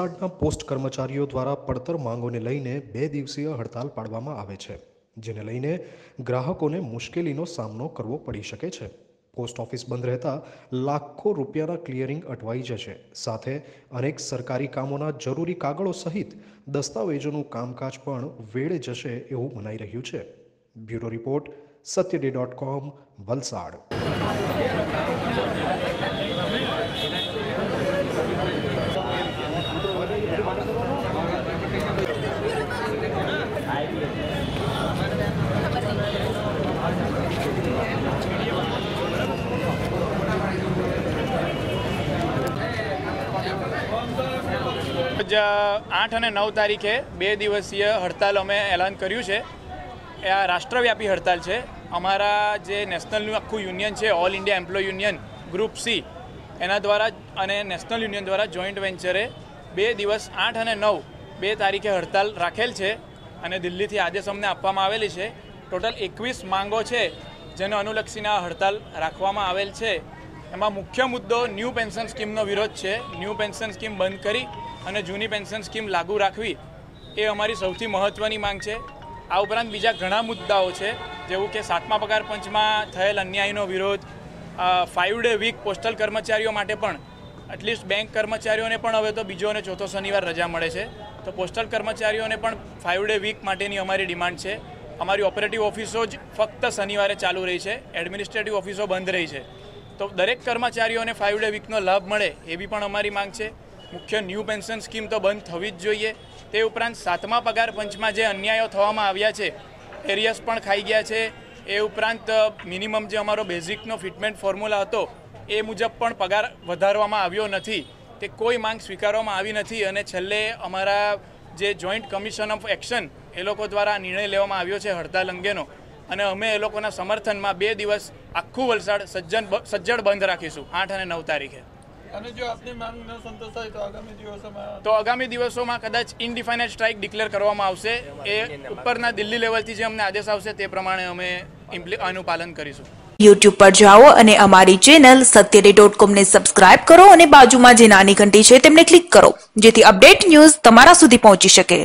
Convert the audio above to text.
વલસાડના પોસ્ટ કર્મચારીઓ દ્વારા પડતર માંગોને લઈને બે દિવસીય હડતાલ પાડવામાં આવે છે, જેને લઈને ગ્રાહકોને મુશ્કેલીનો સામનો કરવો પડી શકે છે. પોસ્ટ ઓફિસ બંધ રહેતા લાખો રૂપિયાના ક્લિયરિંગ અટવાઈ જશે, સાથે અનેક સરકારી કામોના જરૂરી કાગળો સહિત દસ્તાવેજોનું કામકાજ પણ વેળે જશે એવું મનાઈ રહ્યું છે. Bureau report સત્યડે dot com, Valsad. જ આઠ અને નવ તારીખે બે દિવસીય હડતાલ અમે એલાન કર્યું છે. એ આ રાષ્ટ્રવ્યાપી હડતાલ છે. અમારા જે નેશનલનું આખું યુનિયન છે all India employee union group C એના દ્વારા અને નેશનલ યુનિયન દ્વારા જોઈન્ટ વેન્ચરે બે દિવસ, આઠ અને નવ, બે તારીખે હડતાલ રાખેલ છે અને દિલ્હીથી આદેશ અમને આપવામાં આવેલી છે. ટોટલ એકવીસ માંગો છે, જેનો અનુલક્ષીને હડતાલ રાખવામાં આવેલ છે. એમાં મુખ્ય મુદ્દો ન્યૂ પેન્શન સ્કીમનો વિરોધ છે. ન્યૂ પેન્શન સ્કીમ બંધ કરી અને જૂની પેન્શન સ્કીમ લાગુ રાખવી એ અમારી સૌથી મહત્ત્વની માંગ છે. આ ઉપરાંત બીજા ઘણા મુદ્દાઓ છે, જેવું કે સાતમા પગાર પંચમાં થયેલ અન્યાયનો વિરોધ ફાઇવ ડે વીક પોસ્ટલ કર્મચારીઓ માટે પણ એટલીસ્ટ બેંક કર્મચારીઓને પણ હવે તો બીજો અને ચોથો શનિવાર રજા મળે છે. તો પોસ્ટલ કર્મચારીઓને પણ ફાઇવ ડે વીક માટેની અમારી ડિમાન્ડ છે. અમારી ઓપરેટિવ ઓફિસો જ ફક્ત શનિવારે ચાલુ રહી છે. એડમિનિસ્ટ્રેટિવ ઓફિસો બંધ રહી છે. તો દરેક કર્મચારીઓને ફાઇવ ડે વીકનો લાભ મળે એવી પણ અમારી માંગ છે. મુખ્ય ન્યૂ પેન્શન સ્કીમ તો બંધ થવી જ જોઈએ. તે ઉપરાંત સાતમા પગાર પંચમાં જે અન્યાયો થવામાં આવ્યા છે એરિયસ પણ ખાઈ ગયા છે. એ ઉપરાંત મિનિમમ જે અમારો બેઝિકનો ફિટમેન્ટ ફોર્મ્યુલા હતો, એ મુજબ પણ પગાર વધારવામાં આવ્યો નથી. તે કોઈ માંગ સ્વીકારવામાં આવી નથી અને છેલ્લે અમારા જે જોઈન્ટ કમિશન ઓફ એક્શન એ લોકો દ્વારા નિર્ણય લેવામાં આવ્યો છે હડતાલ અંગેનો. અને અમે એ લોકોના સમર્થનમાં બે દિવસ આખું વલસાડ સજ્જન સજ્જડ બંધ રાખીશું આઠ અને નવ તારીખે. અને જો આપની માંગ ન સંતોષાય તો આગામી દિવસોમાં તો આગામી દિવસોમાં કદાચ ઇનડિફાઇનાઇટ સ્ટ્રાઇક ડિક્લેર કરવામાં આવશે. એ ઉપરના દિલ્હી લેવલથી જે અમને આદેશ આવશે તે પ્રમાણે અમે અનુપાલન આનું પાલન કરીશું. યુટ્યુબ પર જાઓ અને અમારી ચેનલ સત્યડે ડોટ કોમને સબસ્ક્રાઇબ કરો અને બાજુમાં જે નાની ઘંટી છે તેમને ક્લિક કરો જેથી અપડેટ ન્યૂઝ તમારા સુધી પહોંચી શકે.